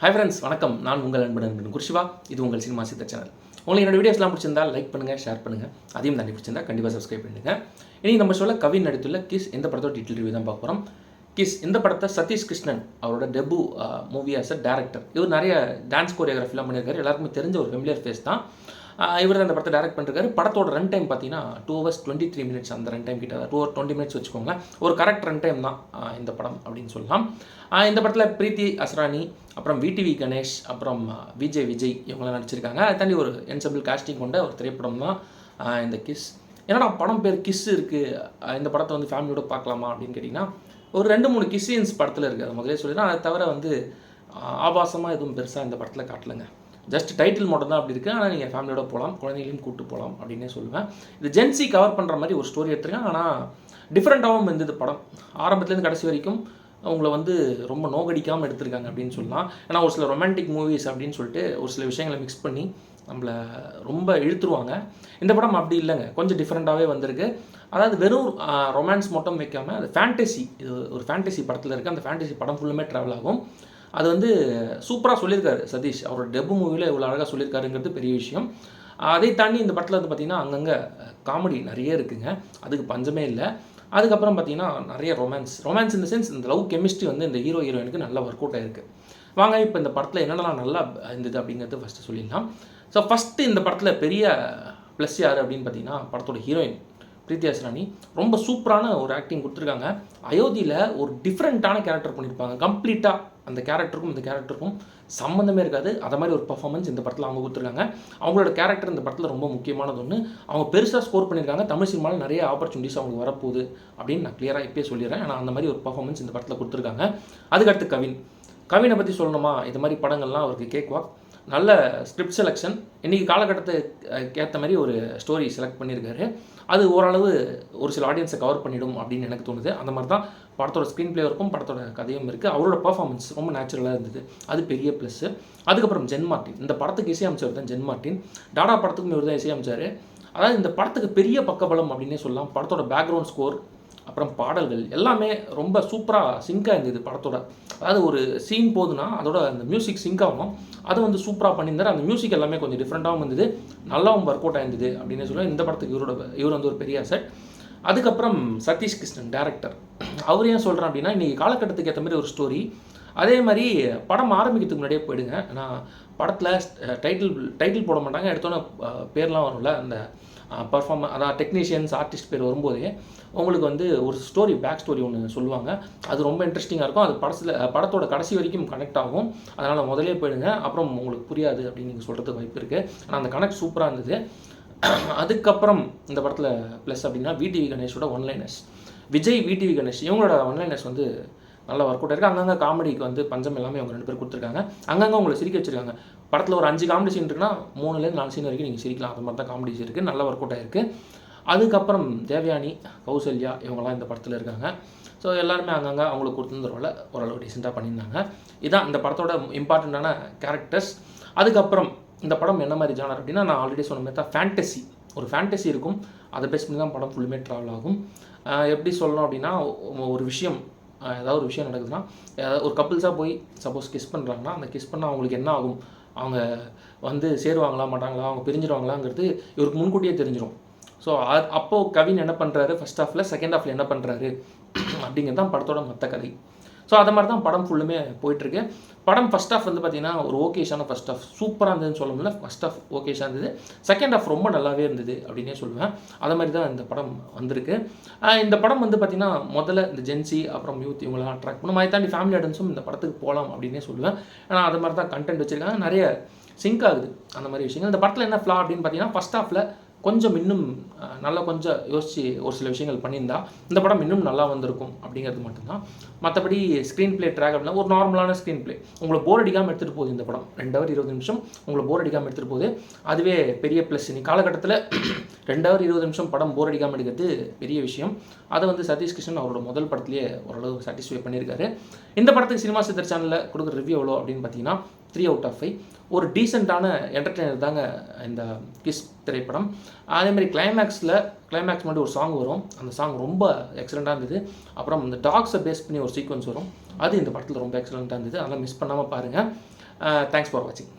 Hi friends வணக்கம். நான் உங்கள் அன்பு நண்பன் குர்ஷிவா. இது உங்கள் சினிமா சித்த சேனல். உங்களுக்கு என்னோட வீடியோஸ்லாம் பிடிச்சிருந்தா லைக் பண்ணுங்கள் ஷேர் பண்ணுங்கள் அதையும் தாண்டி பிடிச்சிருந்தா கண்டிப்பாக சப்ஸ்கிரைப் பண்ணுங்கள் இனி நம்ம சொல்ல கவின் நடித்துள்ள கிஸ் இந்த படத்தோட டீட்டெயில் ரிவ்யூ தான் பார்க்க போகிறோம் கிஸ் இந்த படத்தை சதீஷ் கிருஷ்ணன் அவரோட debut movie as a director இவர் நிறைய டான்ஸ் கோரியோகிராஃபிலாம் பண்ணியிருக்காரு. எல்லாருக்குமே தெரிஞ்ச ஒரு ஃபெமிலியர் ஃபேஸ் தான். இவர் தான் அந்த படத்தை டேரக்ட் பண்ணிருக்காரு. படத்தோட ரன் டைம் பார்த்தீங்கன்னா two hours twenty three minutes அந்த ரன் டைம் கிட்ட டூ ஹவர் டுவெண்ட்டி மினிட்ஸ் வச்சுக்கோங்களேன். ஒரு கரெக்ட் ரன் டைம் தான் இந்த படம் அப்படின்னு சொல்லலாம். இந்த படத்தில் பிரீத்தி அஸ்ரானி அப்புறம் விடிவி கணேஷ் அப்புறம் விஜய் விஜய் இவங்களாம் நடிச்சிருக்காங்க. அதை தாண்டி ஒரு என்சபிள் காஸ்டிங் கொண்ட ஒரு திரைப்படம் தான் இந்த கிஸ் ஏன்னா படம் பேர் கிஸ் இருக்குது இந்த படத்தை வந்து ஃபேமிலியோட பார்க்கலாமா அப்படின்னு கேட்டிங்கன்னா ஒரு ரெண்டு மூணு கிஸ் சீன்ஸ் படத்தில் இருக்குது அதை முதலே சொல்லிடுறேன். அதை தவிர வந்து ஆபாசமாக எதுவும் பெருசாக இந்த படத்தில் காட்டலைங்க. ஜஸ்ட் டைட்டில் மட்டும் தான் அப்படி இருக்குது ஆனால் நீங்கள் ஃபேமிலியோட போகலாம் குழந்தைகளையும் கூட்டு போகலாம் அப்படின்னே சொல்லுவேன். இது ஜென்சி கவர் பண்ணுற மாதிரி ஒரு ஸ்டோரி எடுத்திருக்கேன். ஆனால் டிஃப்ரெண்ட்டாகவும் இருந்தது படம். ஆரம்பத்துலேருந்து கடைசி வரைக்கும் அவங்கள வந்து ரொம்ப நோகடிக்காமல் எடுத்திருக்காங்க அப்படின்னு சொல்லலாம். ஏன்னா ஒரு சில ரொமான்டிக் மூவிஸ் அப்படின்னு சொல்லிட்டு ஒரு சில விஷயங்களை மிக்ஸ் பண்ணி நம்மளை ரொம்ப இழுத்துருவாங்க. இந்த படம் அப்படி இல்லைங்க. கொஞ்சம் டிஃப்ரெண்ட்டாகவே வந்திருக்கு. அதாவது வெறும் ரொமான்ஸ் மட்டும் வைக்காமல் அது ஃபேண்டசி இது ஒரு ஃபேண்டசி படத்தில் இருக்குது அந்த ஃபேண்டசி படம் ஃபுல்லுமே ட்ராவல் ஆகும். அது வந்து சூப்பராக சொல்லியிருக்காரு சதீஷ். அவரோட டெபு மூவியில் இவ்வளோ அழகாக சொல்லியிருக்காருங்கிறது பெரிய விஷயம். அதை தாண்டி இந்த படத்தில் வந்து பார்த்திங்கன்னா அங்கங்கே காமெடி நிறைய இருக்குங்க. அதுக்கு பஞ்சமே இல்லை. அதுக்கப்புறம் பார்த்தீங்கன்னா நிறைய ரொமான்ஸ் ரொமான்ஸ் இந்த சென்ஸ் இந்த லவ் கெமிஸ்ட்ரி வந்து இந்த ஹீரோ ஹீரோயினுக்கு நல்லா ஒர்க் அவுட் ஆயிருக்கு. வாங்க இப்போ இந்த படத்தில் என்னென்னலாம் நல்லா இருந்தது அப்படிங்கிறது ஃபஸ்ட்டு சொல்லிடலாம். ஸோ ஃபஸ்ட்டு இந்த படத்தில் பெரிய ப்ளஸ் யார் அப்படின்னு பார்த்தீங்கன்னா படத்தோட ஹீரோயின் பிரீத்தி அஸ்ரானி ரொம்ப சூப்பரான ஒரு ஆக்டிங் கொடுத்துருக்காங்க. அயோத்தியில் ஒரு டிஃப்ரெண்ட்டான கேரக்டர் பண்ணியிருப்பாங்க கம்ப்ளீட்டாக அந்த கேரக்டருக்கும் இந்த கேரக்டருக்கும் சம்மந்தமே இருக்காது. அதை மாதிரி ஒரு பர்ஃபார்மன்ஸ் இந்த படத்தில் அவங்க கொடுத்துருக்காங்க. அவங்களோட கேரக்டர் இந்த படத்தில் ரொம்ப முக்கியமானது ஒன்று அவங்க பெருசாக ஸ்கோர் பண்ணியிருக்காங்க. தமிழ் சினிமாவில் நிறைய ஆப்பர்ச்சுனிட்டிஸ் அவங்களுக்கு வரப்போகுது அப்படின்னு நான் கிளியராக இப்பயே சொல்லிடுறேன். ஆனால் அந்த மாதிரி ஒரு பர்ஃபார்மன்ஸ் இந்த படத்தில் கொடுத்துருக்காங்க. அதுக்கடுத்து கவின். கவினை பற்றி சொல்லணுமா? இது மாதிரி படங்கள்லாம் அவருக்கு கேட்குவா? நல்ல ஸ்கிரிப்ட் செலெக்ஷன் இன்றைக்கி காலகட்டத்துக்கு ஏற்ற மாதிரி ஒரு ஸ்டோரி செலக்ட் பண்ணியிருக்காரு. அது ஓரளவு ஒரு சில ஆடியன்ஸை கவர் பண்ணிடும் அப்படின்னு எனக்கு தோணுது. அந்த மாதிரி தான் படத்தோட ஸ்க்ரீன் பிளே இருக்கும் படத்தோட கதையும் இருக்குது அவரோட பர்ஃபார்மன்ஸ் ரொம்ப நேச்சுரலாக இருந்தது. அது பெரிய ப்ளஸ்ஸு அதுக்கப்புறம் ஜென் மார்ட்டின். இந்த படத்துக்கு இசையமைச்சவர் தான் ஜென் மார்ட்டின். டாடா படத்துக்கும் இவர் தான் இசையமைச்சார். அதாவது இந்த படத்துக்கு பெரிய பக்கபலம் அப்படின்னே சொல்லலாம். படத்தோட பேக்ரவுண்ட் ஸ்கோர் அப்புறம் பாடல்கள் எல்லாமே ரொம்ப சூப்பராக சிங்காக இருந்தது படத்தோட. அதாவது ஒரு சீன் போதுன்னா அதோட அந்த மியூசிக் சிங்க் ஆகும். அதை வந்து சூப்பராக பண்ணியிருந்தார். அந்த மியூசிக் எல்லாமே கொஞ்சம் டிஃப்ரெண்ட்டாகவும் இருந்தது. நல்லாவும் ஒர்க் அவுட் ஆயிருந்தது அப்படின்னு சொல்லுவேன் இந்த படத்துக்கு இவரோட இவர் வந்து ஒரு பெரிய அசட் அதுக்கப்புறம் சதீஷ் கிருஷ்ணன் டேரக்டர் அவர் ஏன் சொல்கிறேன் அப்படின்னா இன்றைக்கி காலகட்டத்துக்கு ஏற்ற மாதிரி ஒரு ஸ்டோரி அதே மாதிரி படம் ஆரம்பிக்கிறதுக்கு முன்னாடியே போயிடுங்க. நான் படத்தில் டைட்டில் டைட்டில் போட மாட்டாங்க. எடுத்தோன்னே பேர்லாம் வரும்ல அந்த பர்ஃபார்ம் அதான் டெக்னீஷியன்ஸ் ஆர்டிஸ்ட் பேர் வரும்போதே உங்களுக்கு வந்து ஒரு ஸ்டோரி பேக் ஸ்டோரி ஒன்று சொல்லுவாங்க. அது ரொம்ப இன்ட்ரெஸ்டிங்காக இருக்கும். அது படத்தில் படத்தோட கடைசி வரைக்கும் கனெக்ட் ஆகும். அதனால் முதலே போயிடுங்க. அப்புறம் உங்களுக்கு புரியாது அப்படின்னு நீங்கள் சொல்கிறதுக்கு வாய்ப்பு இருக்குது ஆனால் அந்த கனெக்ட் சூப்பராக இருந்தது. அதுக்கப்புறம் இந்த படத்தில் ப்ளஸ் அப்படின்னா VTV கணேஷோட one liners Vijay VTV Ganesh இவங்களோட ஒன்லைனர்ஸ் வந்து நல்ல ஒர்க் அவுட் இருக்குது அங்கங்கே காமெடிக்கு வந்து பஞ்சம் எல்லாமே அவங்க ரெண்டு பேர் கொடுத்துருக்காங்க. அங்கங்கே உங்களை சிரிக்க வச்சிருக்காங்க. படத்தில் ஒரு அஞ்சு காமெடி சீன் இருக்குன்னா மூணுலேருந்து நாலு சீன் வரைக்கும் நீங்கள் சிரிக்கலாம். அந்த மாதிரி தான் காமெடிஸ் இருக்குது நல்ல ஒர்க் அவுட் இருக்குது அதுக்கப்புறம் தேவயானி கௌசல்யா இவங்கெல்லாம் இந்த படத்தில் இருக்காங்க. ஸோ எல்லாருமே அங்கங்கே அவங்களுக்கு கொடுத்துருந்தரோல ஓரளவு டீசெண்டாக பண்ணியிருந்தாங்க. இதுதான் இந்த படத்தோட இம்பார்ட்டண்ட்டான கேரக்டர்ஸ் அதுக்கப்புறம் இந்த படம் என்ன மாதிரி ஜானர் அப்படின்னா நான் ஆல்ரெடி சொன்ன மாதிரி தான் ஃபேண்டசி ஒரு ஃபேண்டசி இருக்கும். அதை பேஸ் பண்ணி தான் படம் ஃபுல்லுமே ட்ராவல் ஆகும். எப்படி சொல்லணும் அப்படின்னா ஒரு விஷயம் ஏதாவது ஒரு விஷயம் நடக்குதுன்னா ஏதாவது ஒரு கப்புள்ஸாக போய் சப்போஸ் கிஸ் பண்ணுறாங்கன்னா அந்த கிஸ் பண்ணால் அவங்களுக்கு என்ன ஆகும்? அவங்க வந்து சேருவாங்களா மாட்டாங்களா அவங்க பிரிஞ்சிருவாங்களாங்கிறது இவருக்கு முன்கூட்டியே தெரிஞ்சிடும் ஸோ அப்போது கவின் என்ன பண்ணுறாரு ஃபர்ஸ்ட் ஹாஃபில் செகண்ட் ஹாஃபில் என்ன பண்ணுறாரு அப்படிங்கிறது தான் படத்தோட மற்ற கதை. ஸோ அது மாதிரி தான் படம் ஃபுல்லுமே போயிட்டுருக்கு. படம் ஃபஸ்ட் ஆஃப் வந்து பார்த்தீங்கன்னா ஒரு ஓகேஷான ஃபஸ்ட் ஆஃப் சூப்பராக இருந்ததுன்னு சொல்ல முடியல. ஃபஸ்ட் ஆஃப் ஓகேஷாக இருந்தது. செகண்ட் ஆஃப் ரொம்ப நல்லாவே இருந்தது அப்படின்னே சொல்லுவேன். அது மாதிரி தான் இந்த படம் வந்திருக்கு. இந்த படம் வந்து பார்த்தீங்கன்னா முதல்ல இந்த ஜென்சி அப்புறம் யூத் இவங்களாம் அட்ராக்ட் பண்ணும் அதை தாண்டி ஃபேமிலி ஆடியன்ஸும் இந்த படத்துக்கு போகலாம் அப்படின்னே சொல்லுவேன். ஏன்னா அது மாதிரி தான் கண்டென்ட் வச்சுருக்காங்க. நிறைய சிங்க் ஆகுது அந்த மாதிரி விஷயங்கள். இந்த படத்தில் என்ன ஃப்ளா அப்படின்னு பார்த்தீங்கன்னா ஃபஸ்ட் ஆஃபில் கொஞ்சம் இன்னும் நல்லா கொஞ்சம் யோசித்து ஒரு சில விஷயங்கள் பண்ணியிருந்தா இந்த படம் இன்னும் நல்லா வந்திருக்கும் அப்படிங்கிறது மட்டும்தான். மற்றபடி ஸ்க்ரீன் ப்ளே ட்ராக் அப்படின்னா ஒரு நார்மலான ஸ்க்ரீன் பிளே உங்களை போர் அடிக்காமல் எடுத்துகிட்டு போகுது இந்த படம். ரெண்டு ஹவர் இருபது நிமிஷம் உங்களை போர் அடிக்காமல் எடுத்துகிட்டு போகுது. அதுவே பெரிய ப்ளஸ் நீ காலகட்டத்தில் ரெண்டு ஹவர் இருபது நிமிஷம் படம் போர் அடிக்காமல் எடுக்கிறது பெரிய விஷயம். அதை வந்து சதீஷ் கிருஷ்ணன் அவரோட முதல் படத்துலேயே ஓரளவு சாட்டிஸ்ஃபை பண்ணியிருக்காரு. இந்த படத்துக்கு சினிமா சித்தர் சேனலில் கொடுக்குற ரிவ்யூ எவ்வளோ அப்படின்னு பார்த்தீங்கன்னா த்ரீ அவுட் ஆஃப் ஃபைவ் ஒரு டீசெண்டான என்டர்டெய்னர் தாங்க இந்த கிஸ் திரைப்படம். அதே மாதிரி கிளைமேக்ஸில் கிளைமேக்ஸ் மட்டும் ஒரு சாங் வரும். அந்த சாங் ரொம்ப எக்ஸலண்ட்டாக இருந்தது. அப்புறம் இந்த டாக்ஸை பேஸ் பண்ணி ஒரு சீக்வன்ஸ் வரும். அது இந்த படத்தில் ரொம்ப எக்ஸலண்ட்டாக இருந்தது. அதெல்லாம் மிஸ் பண்ணாமல் பாருங்கள் தேங்க்ஸ் ஃபார் வாட்சிங்